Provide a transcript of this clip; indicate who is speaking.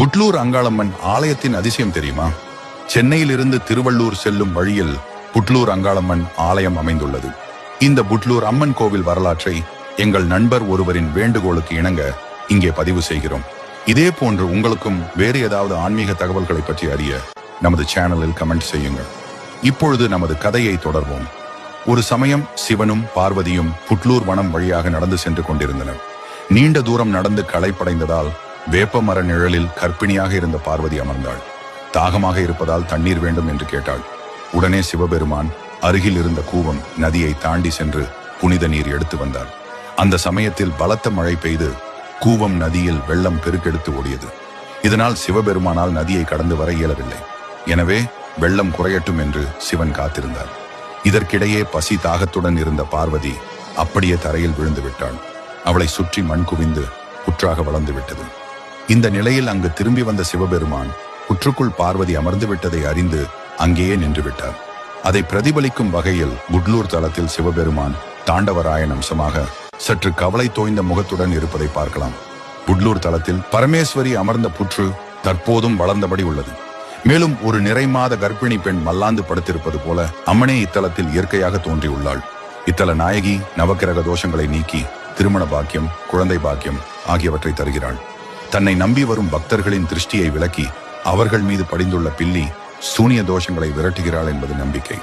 Speaker 1: புட்லூர் அங்காளம்மன் ஆலயத்தின் அதிசயம் தெரியுமா? சென்னையிலிருந்து திருவள்ளூர் செல்லும் வழியில் புட்லூர் அங்காளம்மன் ஆலயம் அமைந்துள்ளது. இந்த புட்லூர் அம்மன் கோவில் வரலாற்றை எங்கள் நண்பர் ஒருவரின் வேண்டுகோளுக்கு இணங்க இங்கே பதிவு செய்கிறோம். இதே போன்று உங்களுக்கும் வேறு ஏதாவது ஆன்மீக தகவல்களை பற்றி அறிய நமது சேனலில் கமெண்ட் செய்யுங்கள். இப்பொழுது நமது கதையை தொடர்வோம். ஒரு சமயம் சிவனும் பார்வதியும் புட்லூர் வனம் வழியாக நடந்து சென்று கொண்டிருந்தனர். நீண்ட தூரம் நடந்து களைப்படைந்ததால் வேப்ப மர நிழலில் கர்ப்பிணியாக இருந்த பார்வதி அமர்ந்தாள். தாகமாக இருப்பதால் தண்ணீர் வேண்டும் என்று கேட்டாள். உடனே சிவபெருமான் அருகில் இருந்த கூவம் நதியை தாண்டி சென்று புனித நீர் எடுத்து வந்தார். அந்த சமயத்தில் பலத்த மழை பெய்து கூவம் நதியில் வெள்ளம் பெருக்கெடுத்து ஓடியது. இதனால் சிவபெருமானால் நதியை கடந்து வர இயலவில்லை. எனவே வெள்ளம் குறையட்டும் என்று சிவன் காத்திருந்தார். இதற்கிடையே பசி தாகத்துடன் இருந்த பார்வதி அப்படியே தரையில் விழுந்து விட்டாள். அவளை சுற்றி மண் குவிந்து புற்றாக வளர்ந்து விட்டது. இந்த நிலையில் அங்கு திரும்பி வந்த சிவபெருமான் புற்றுக்குள் பார்வதி அமர்ந்து விட்டதை அறிந்து அங்கேயே நின்று விட்டார் அதை பிரதிபலிக்கும் வகையில் குட்லூர் தளத்தில் சிவபெருமான் தாண்டவராயன் அம்சமாக சற்று கவலை தோய்ந்த முகத்துடன் இருப்பதை பார்க்கலாம். குட்லூர் தளத்தில் பரமேஸ்வரி அமர்ந்த புற்று தற்போதும் வளர்ந்தபடி உள்ளது. மேலும் ஒரு நிறைமாத கர்ப்பிணி பெண் மல்லாந்து படுத்திருப்பது போல அம்மனே இத்தலத்தில் இயற்கையாக தோன்றியுள்ளாள். இத்தல நாயகி நவக்கிரக தோஷங்களை நீக்கி திருமண பாக்கியம் குழந்தை பாக்கியம் ஆகியவற்றை தருகிறாள். தன்னை நம்பி வரும் பக்தர்களின் திருஷ்டியை விலக்கி அவர்கள் மீது படிந்துள்ள பில்லி சூனிய தோஷங்களை விரட்டுகிறாள் என்பது நம்பிக்கை.